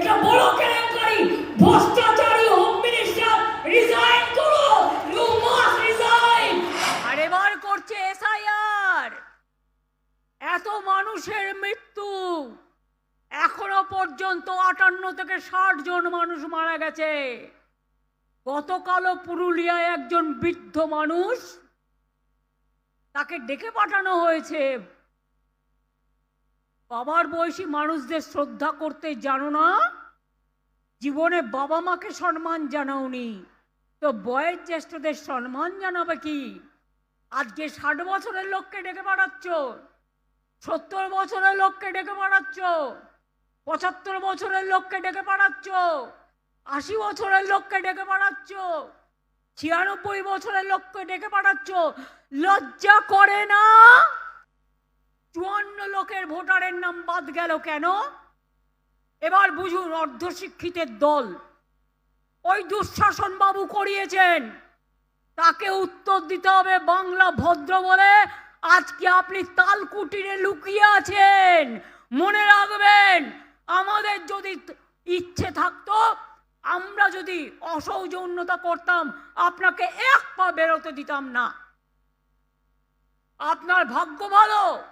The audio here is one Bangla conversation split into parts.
এটা বড় কেলেঙ্কারি। ভ্রষ্টাচারী হোম আর এত মানুষের মৃত্যু। এখনও পর্যন্ত আটান্ন থেকে ষাট জন মানুষ মারা গেছে। গতকালও পুরুলিয়ায় একজন বৃদ্ধ মানুষ তাকে ডেকে পাঠানো হয়েছে। বাবার বয়সী মানুষদের শ্রদ্ধা করতে জানো না? জীবনে বাবা মাকে সম্মান জানাওনি। তো বয়ের জ্যেষ্ঠদের সম্মান জানাবে কি? আজকে ষাট বছরের লোককে ডেকে পাঠাচ্ছ। সত্তর বছরের লোককে ডেকে পাঠাচ্ছ। পঁচাত্তর বছরের লোককে ডেকে পাঠাচ্ছ। আশি বছরের লোককে ডেকে পাঠাচ্ছ। ছিয়ানব্বই বছরের লোককে ডেকে পাঠাচ্ছ। লজ্জা করে না? চুয়ান্ন লোকের ভোটারের নাম বাদ গেল কেন? এবার বুঝুন, অর্ধশিক্ষিতের দল। ওই দুঃশাসন বাবু করিয়েছেন। তাকে উত্তর দিতে হবে বাংলা ভদ্র বলে। আজকে আপনি তালকুটিরে লুকিয়ে আছেন। মনে রাখবেন, আমাদের যদি ইচ্ছে থাকতো, আমরা যদি অসৌজন্যতা করতাম, আপনাকে এক পা বেরোতে দিতাম না। আপনার ভাগ্য ভালো।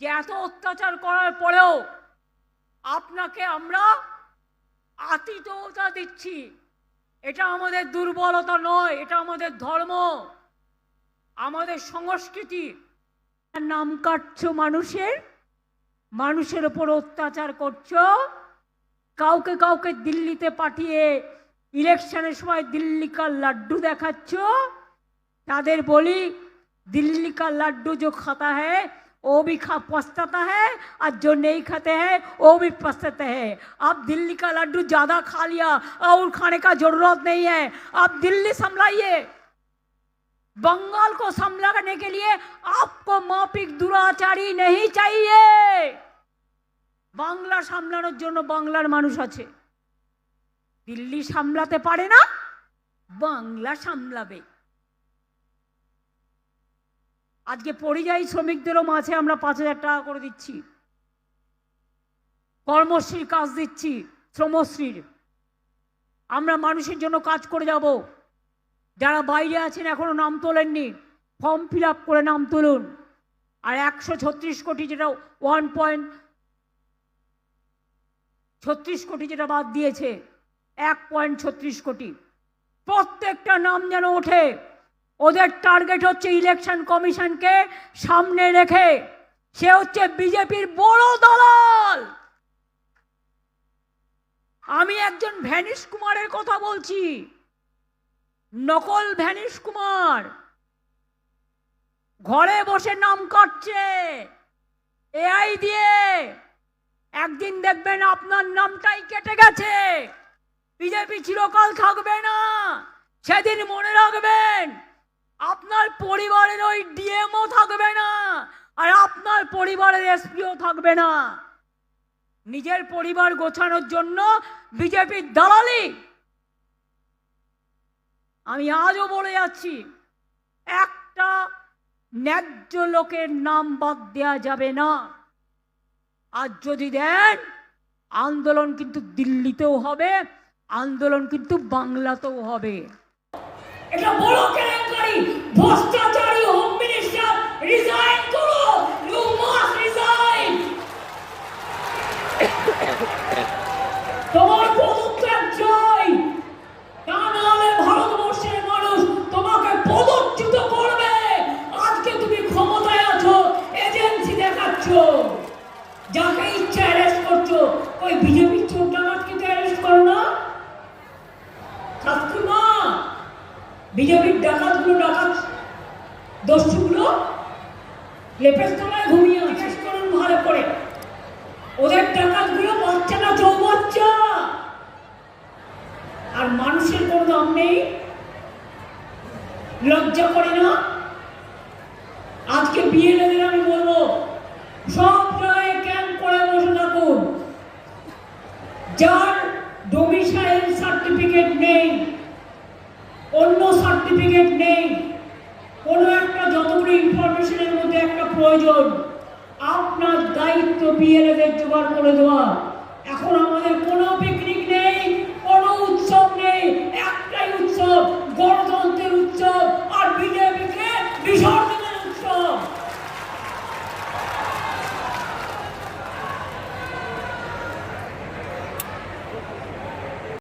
যে এত অত্যাচার করার পরেও আপনাকে আমরা আতিথ্যতা দিচ্ছি। এটা আমাদের দুর্বলতা নয়, এটা আমাদের ধর্ম, আমাদের সংস্কৃতি। নাম কাটছ মানুষের মানুষের ওপর অত্যাচার করছ। কাউকে কাউকে দিল্লিতে পাঠিয়ে ইলেকশনের সময় দিল্লিকার লাড্ডু দেখাচ্ছ। তাদের বলি, দিল্লিকার লাড্ডু যে খাতা হ্যাঁ वो भी खा पछताता है और जो नहीं खाते हैं वो भी पछताते हैं अब दिल्ली का लड्डू ज़्यादा खा लिया और खाने का जरूरत नहीं है आप दिल्ली संभलाइए बंगाल को संभालने के लिए आपको मापिक दुराचारी नहीं चाहिए বাংলা সামলানোর জন্য বাংলার মানুষ আছে দিল্লি সামলাতে পারে না বাংলা সামলাবে আজকে পরিযায়ী শ্রমিকদেরও মাঝে আমরা পাঁচ হাজার টাকা করে দিচ্ছি। কর্মশ্রীর কাজ দিচ্ছি, শ্রমশ্রীর। আমরা মানুষের জন্য কাজ করে যাব। যারা বাইরে আছেন এখনও নাম তোলেননি, ফর্ম ফিল করে নাম তুলুন। আর একশো ছত্রিশ কোটি যেটা ওয়ান পয়েন্ট, ছত্রিশ কোটি যেটা বাদ দিয়েছে, এক পয়েন্ট ছত্রিশ কোটি। প্রত্যেকটা নাম যেন ওঠে। ওদের টার্গেট হচ্ছে ইলেকশন কমিশনকে সামনে রেখে। সে হচ্ছে বিজেপির বড় দলাল। আমি একজন ভ্যানিশ কুমারের কথা বলছি। নকল ভ্যানিশ কুমার। ঘরে বসে নাম কাটছে। এআই দিয়ে। একদিন দেখবেন আপনার নামটাই কেটে গেছে। বিজেপি চিরকাল থাকবে না। সেদিন মনে রাখবেন। আপনার পরিবারের ওই ডিএমও থাকবে না, আর আপনার পরিবারের এসপিও থাকবে না। নিজের পরিবার গোছানোর জন্য বিজেপির দালালি। আমি আজও বলে যাচ্ছি, একটা ন্যায্য লোকের নাম বাদ দেওয়া যাবে না। আর যদি দেন, আন্দোলন কিন্তু দিল্লিতেও হবে, আন্দোলন কিন্তু বাংলাতেও হবে। এটা কেলেঙ্কারি ভ্রষ্টাচারী হোম মিনিস্টার রিজাইন করো ইউ মাস্ট রিজাইন তোমার পদত্যাগ চাই। বিজেপির ডাকাতগুলো ডাকাত, দস্যুগুলো লেপের তলায় ঘুমিয়ে আছে। করুন ভালো করে। ওদের ডাকাতগুলো বাচ্চা না, চৌবাচ্চা। আর মানুষের কোনো দাম নেই। লজ্জা করে না। আজকে বিএলএদের আমি বলব, সব জায়গায় ক্যাম্প করে বসে থাকুন। যার ডোমিসাইল সার্টিফিকেট নেই অন্য সার্টিফিকেট নেই। কোনো একটা যতগুলো ইনফরমেশনের মধ্যে একটা প্রয়োজন। আপনার দায়িত্ব বিএলএদের জোগাড় করে দেওয়া। এখন আমাদের কোনো পিকনিক